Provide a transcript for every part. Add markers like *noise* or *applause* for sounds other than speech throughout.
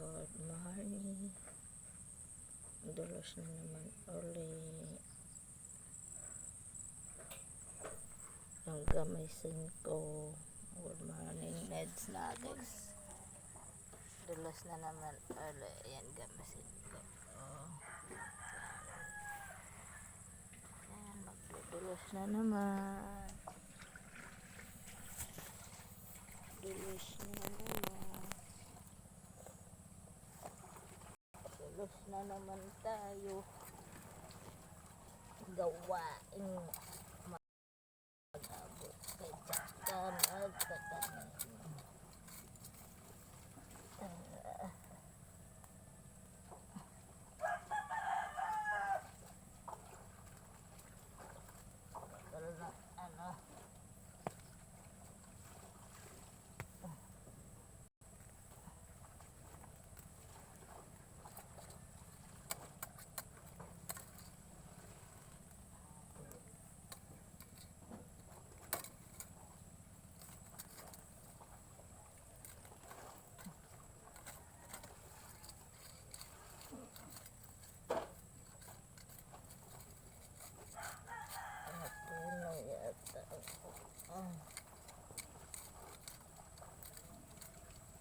Good morning. Dulos na naman uli. Ang gamisin ko. Good morning, Neds Nuggets. Dulos na naman uli. Ayan, gamisin ko. Oh. Ayan, magdudulos na naman. Dulos na naman. Dulos na naman tayo. Gawain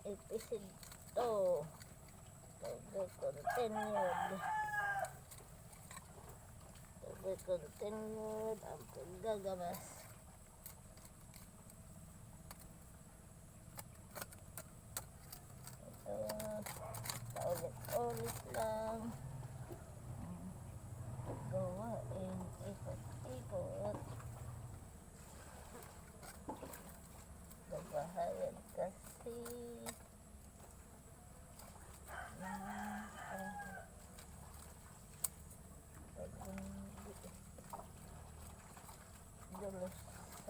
Episode to. To be continued. To be continued ang paggagamas. Ito, paulit-ulit lang. Gawain, ikot-ikot. Babahayan kasi.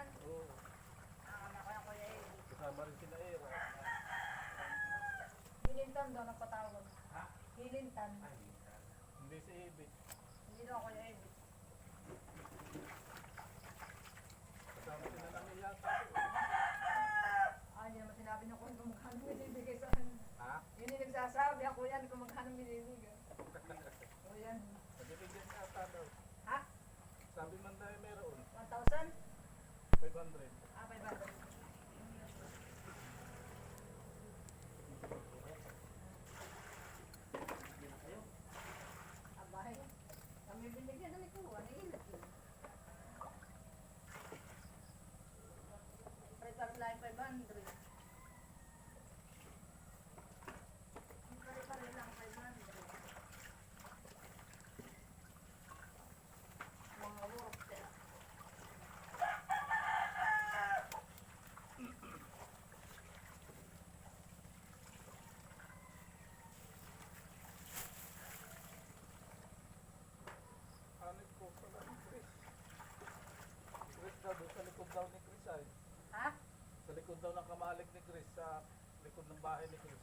Lintan? Oo. Anak ko yung kuya eh. Kasama rin sila Era. Hilintan daw nagpatawag. Ha? Hilintan. Hindi si Ibig. Hindi daw kuya *laughs* eh. 500. Ah, 500. Abay, kami binigyan na ni Kuha, nailit yun. Prepare lang 500. Prepare lang 500. Mga worker. Hanip ko pala ni Chris. Chris daw doon sa likod daw ni Chris ay. Ha? Sa likod daw ng kamalik ni Chris. Sa likod ng bahay ni Chris.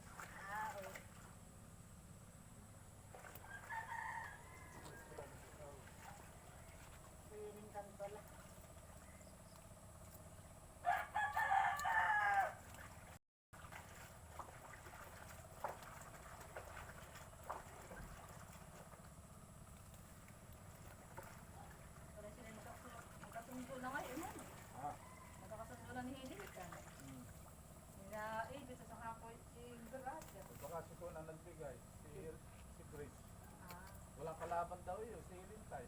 kalaban daw yun, si Elintay.